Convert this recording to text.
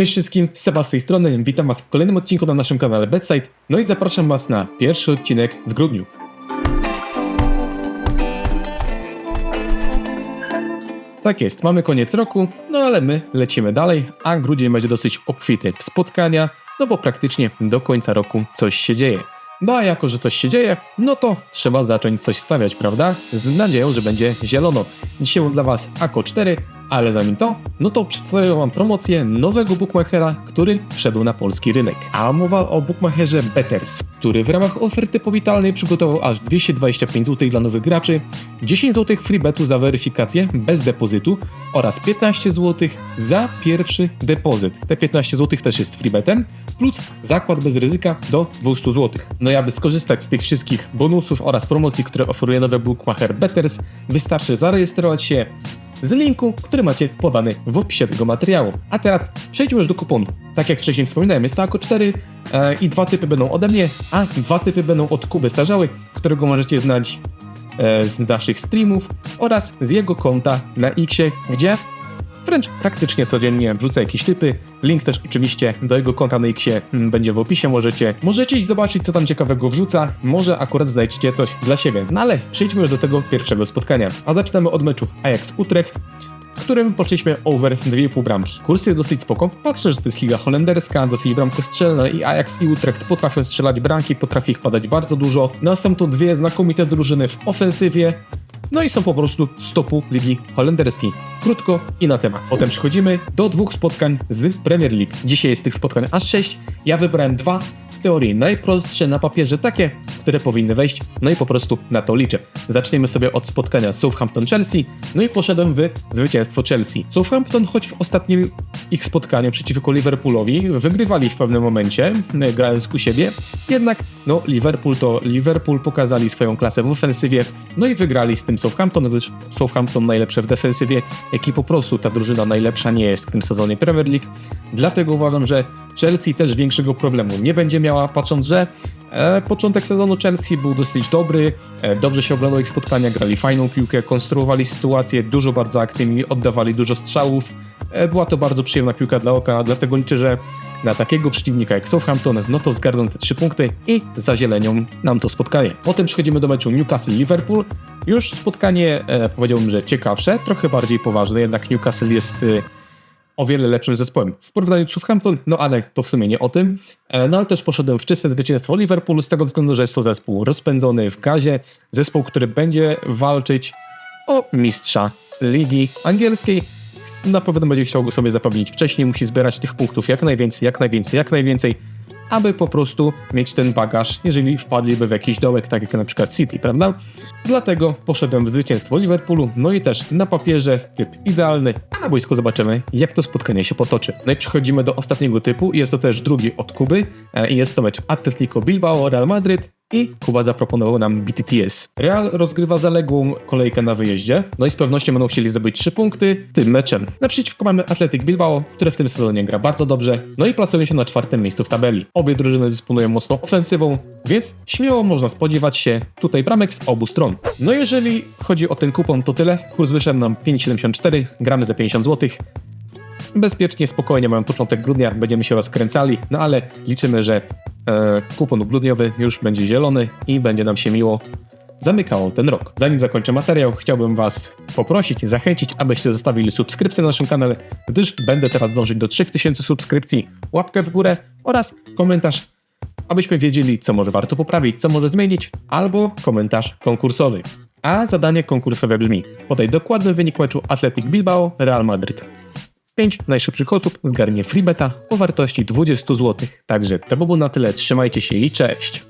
Cześć wszystkim, Seba z tej strony, witam was w kolejnym odcinku na naszym kanale Bedside, no i zapraszam was na pierwszy odcinek w grudniu. Tak jest, mamy koniec roku, no ale my lecimy dalej, a grudzień będzie dosyć obfity w spotkania, no bo praktycznie do końca roku coś się dzieje. No a jako, że coś się dzieje, no to trzeba zacząć coś stawiać, prawda? Z nadzieją, że będzie zielono. Dzisiaj mam dla Was AKO 4, ale zanim to, no to przedstawię Wam promocję nowego bookmachera, który wszedł na polski rynek. A mowa o bookmacherze Betters, który w ramach oferty powitalnej przygotował aż 225 zł dla nowych graczy, 10 zł freebetu za weryfikację bez depozytu oraz 15 zł za pierwszy depozyt. Te 15 zł też jest freebetem, plus zakład bez ryzyka do 200 zł. No i aby skorzystać z tych wszystkich bonusów oraz promocji, które oferuje nowy bookmacher Betters, wystarczy zarejestrować się z linku, który macie podany w opisie tego materiału. A teraz przejdźmy już do kuponu. Tak jak wcześniej wspominałem, jest to AKO 4 e, i dwa typy będą ode mnie, a dwa typy będą od Kuby Starzały, którego możecie znać e, z naszych streamów oraz z jego konta na Xie, gdzie wręcz praktycznie codziennie wrzuca jakieś typy. Link też oczywiście do jego konta na Xie mm, będzie w opisie, możecie, możecie iść zobaczyć co tam ciekawego wrzuca, może akurat znajdziecie coś dla siebie. No ale przejdźmy już do tego pierwszego spotkania. A zaczynamy od meczu Ajax Utrecht, w którym poszliśmy over 2,5 bramki. Kurs jest dosyć spoko, patrzę, że to jest liga holenderska, dosyć bramkostrzelna i Ajax i Utrecht potrafią strzelać bramki, potrafi ich padać bardzo dużo. No są to dwie znakomite drużyny w ofensywie, no i są po prostu stopu ligi holenderskiej. Krótko i na temat. Potem przechodzimy do dwóch spotkań z Premier League. Dzisiaj jest tych spotkań aż sześć. Ja wybrałem dwa. Teorii najprostsze na papierze, takie, które powinny wejść. No i po prostu na to liczę. Zaczniemy sobie od spotkania Southampton-Chelsea. No i poszedłem w zwycięstwo Chelsea. Southampton, choć w ostatnim ich spotkaniu przeciwko Liverpoolowi wygrywali w pewnym momencie, e, grając u siebie, jednak no Liverpool to Liverpool pokazali swoją klasę w ofensywie, no i wygrali z tym Southampton, gdyż Southampton najlepsze w defensywie, jak i po prostu ta drużyna najlepsza nie jest w tym sezonie Premier League. Dlatego uważam, że Chelsea też większego problemu nie będzie miała, patrząc, że e, początek sezonu Chelsea był dosyć dobry, e, dobrze się oglądało ich spotkania, grali fajną piłkę, konstruowali sytuacje, dużo bardzo aktywni, oddawali dużo strzałów. E, była to bardzo przyjemna piłka dla oka, dlatego liczę, że na takiego przeciwnika jak Southampton, no to zgarną te trzy punkty i zazielenią nam to spotkanie. Potem przechodzimy do meczu Newcastle-Liverpool. Już spotkanie, e, powiedziałbym, że ciekawsze, trochę bardziej poważne, jednak Newcastle jest e, o wiele lepszym zespołem w porównaniu z Southampton, no ale to w sumie nie o tym. E, No ale też poszedłem w czyste zwycięstwo Liverpoolu z tego względu, że jest to zespół rozpędzony w gazie, zespół, który będzie walczyć o mistrza ligi angielskiej. Na pewno będzie chciał go sobie zapewnić wcześniej, musi zbierać tych punktów jak najwięcej, jak najwięcej, jak najwięcej, aby po prostu mieć ten bagaż, jeżeli wpadliby w jakiś dołek, tak jak na przykład City, prawda? Dlatego poszedłem w zwycięstwo Liverpoolu, no i też na papierze typ idealny, a na boisku zobaczymy, jak to spotkanie się potoczy. No i przechodzimy do ostatniego typu, jest to też drugi od Kuby e, i jest to mecz Atletico Bilbao, Real Madryt, i Kuba zaproponował nam BTTS. Real rozgrywa zaległą kolejkę na wyjeździe, no i z pewnością będą chcieli zdobyć 3 punkty tym meczem. Naprzeciwko mamy Athletic Bilbao, które w tym sezonie gra bardzo dobrze, no i plasują się na czwartym miejscu w tabeli. Obie drużyny dysponują mocną ofensywą, więc śmiało można spodziewać się tutaj bramek z obu stron. No jeżeli chodzi o ten kupon, to tyle. Kurs wyszedł nam 5,74, gramy za 50 zł bezpiecznie, spokojnie mamy początek grudnia, będziemy się rozkręcali, no ale liczymy, że kupon grudniowy już będzie zielony i będzie nam się miło zamykało ten rok. Zanim zakończę materiał, chciałbym Was poprosić, zachęcić, abyście zostawili subskrypcję na naszym kanale, gdyż będę teraz dążyć do 3000 subskrypcji, łapkę w górę oraz komentarz, abyśmy wiedzieli, co może warto poprawić, co może zmienić, albo komentarz konkursowy. A zadanie konkursowe brzmi: podaj dokładny wynik meczu Athletic Bilbao Real Madryt. 5 najszybszych osób zgarnie freebeta o wartości 20 zł. Także to by było na tyle, trzymajcie się i cześć!